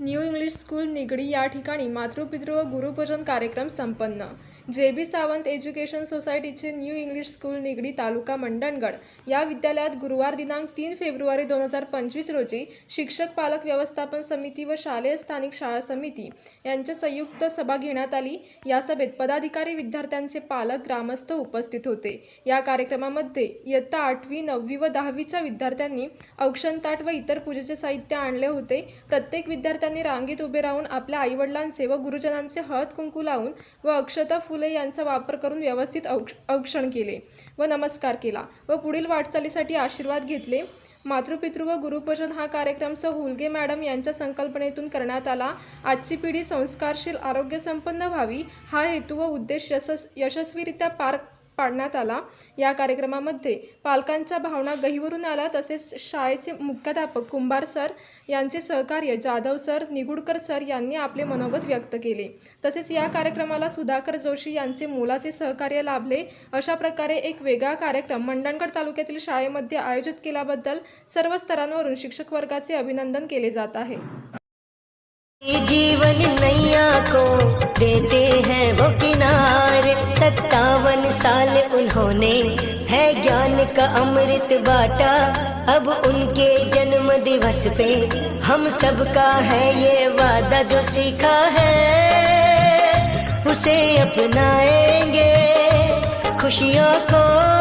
New English school Nigdi या ठिकाणी मातृपितृ व गुरुपूजन कार्यक्रम संपन्न. जे बी सावंत एज्युकेशन सोसायटीचे new English school Nigdi taluka Mandangad या विद्यालयात गुरुवार दिनांक तीन फेब्रुवारी दोन हजार पंचवीस रोजी शिक्षक पालक व्यवस्थापन समिती व शालेय स्थानिक शाळा समिती यांच्या संयुक्त सभा घेण्यात आली. या सभेत पदाधिकारी विद्यार्थ्यांचे पालक ग्रामस्थ उपस्थित होते. या कार्यक्रमामध्ये इयत्ता आठवी नववी व दहावीच्या विद्यार्थ्यांनी औक्षणताट व इतर पूजेचे साहित्य आणले होते. प्रत्येक त्यांनी रांगेत उभे राहून आपल्या आईवडिलांचे व गुरुजनांचे हळद कुंकू लावून व अक्षता फुले यांचा वापर करून व्यवस्थित औक्ष औक्षण केले व नमस्कार केला व पुढील वाटचालीसाठी आशीर्वाद घेतले. मातृपितृ व गुरुपूजन हा कार्यक्रम सौ हुलगे मॅडम यांच्या संकल्पनेतून करण्यात आला. आजची पिढी संस्कारशील आरोग्यसंपन्न व्हावी हा हेतू व उद्देश यशस् यशस्वीरित्या पार पाडण्यात आला. या कार्यक्रमामध्ये पालकांच्या भावना गहिवरून आल्या. तसेच शाळेचे मुख्याध्यापक कुंभार सर यांचे सहकार्य जाधव सर निगुडकर सर यांनी आपले मनोगत व्यक्त केले. तसेच या कार्यक्रमाला सुधाकर जोशी यांचे मोलाचे सहकार्य लाभले. अशा प्रकारे एक वेगळा कार्यक्रम मंडणगड तालुक्यातील शाळेमध्ये आयोजित केल्याबद्दल सर्व स्तरांवरून शिक्षक वर्गाचे अभिनंदन केले जात आहे. जीवन नैया को देते हैं वो सत्तावन साल उन्होंने है ज्ञान का अमृत बाटा। अब उनके जन्म दिवस पे हम सबका है ये वादा जो सीखा है। उसे अपनाएँगे खुशियों को।